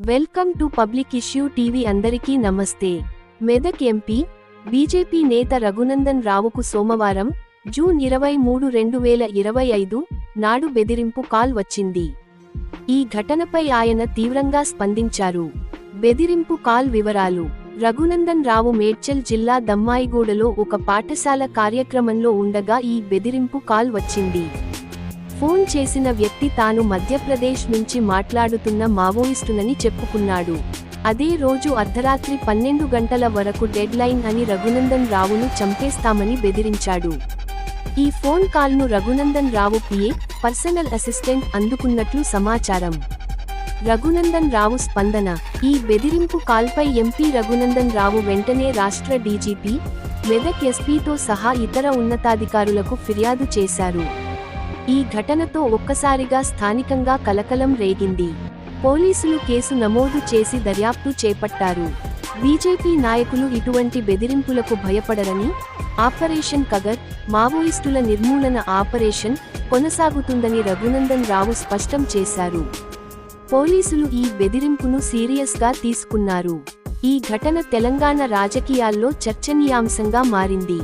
Welcome to public issue TV అందరికీ నమస్తే. Medak MP BJP నేత రఘునందన్ రావుకు సోమవారం జూన్ ఇరవై మూడు రెండు వేల ఇరవై ఐదు నాడు బెదిరింపు కాల్ వచ్చింది. ఈ ఘటనపై ఆయన తీవ్రంగా స్పందించారు. బెదిరింపు కాల్ వివరాలు రఘునందన్ రావు మేడ్చల్ జిల్లా దమ్మాయిగూడలో ఒక పాఠశాల కార్యక్రమంలో ఉండగా ఈ బెదిరింపు కాల్ వచ్చింది. ఫోన్ చేసిన వ్యక్తి తాను మధ్యప్రదేశ్ నుంచి మాట్లాడుతున్న మావోయిస్టునని చెప్పుకున్నాడు. అదే రోజు అర్ధరాత్రి పన్నెండు గంటల వరకు డెడ్ లైన్ అని రఘునందన్ రావును చంపేస్తామని బెదిరించాడు. ఈ phone కాల్ను Raghunandan Rao PA personal assistant అందుకున్నట్లు సమాచారం. రఘునందన్ రావు స్పందన ఈ బెదిరింపు కాల్పై ఎంపీ రఘునందన్ రావు వెంటనే రాష్ట్ర డీజీపీ మెదక్ ఎస్పీతో సహా ఇతర ఉన్నతాధికారులకు ఫిర్యాదు చేశారు. ఈ ఘటనతో ఒక్కసారిగా స్థానికంగా కలకలం రేగింది. పోలీసులు కేసు నమోదు చేసి దర్యాప్తు చేపట్టారు. బీజేపీ నాయకులు ఇటువంటి బెదిరింపులకు భయపడరని ఆపరేషన్ కగర్ మావోయిస్టుల నిర్మూలన ఆపరేషన్ కొనసాగుతుందని రఘునందన్ రావు స్పష్టం చేశారు. పోలీసులు ఈ బెదిరింపును సీరియస్గా తీసుకున్నారు. ఈ ఘటన తెలంగాణ రాజకీయాల్లో చర్చనీయాంశంగా మారింది.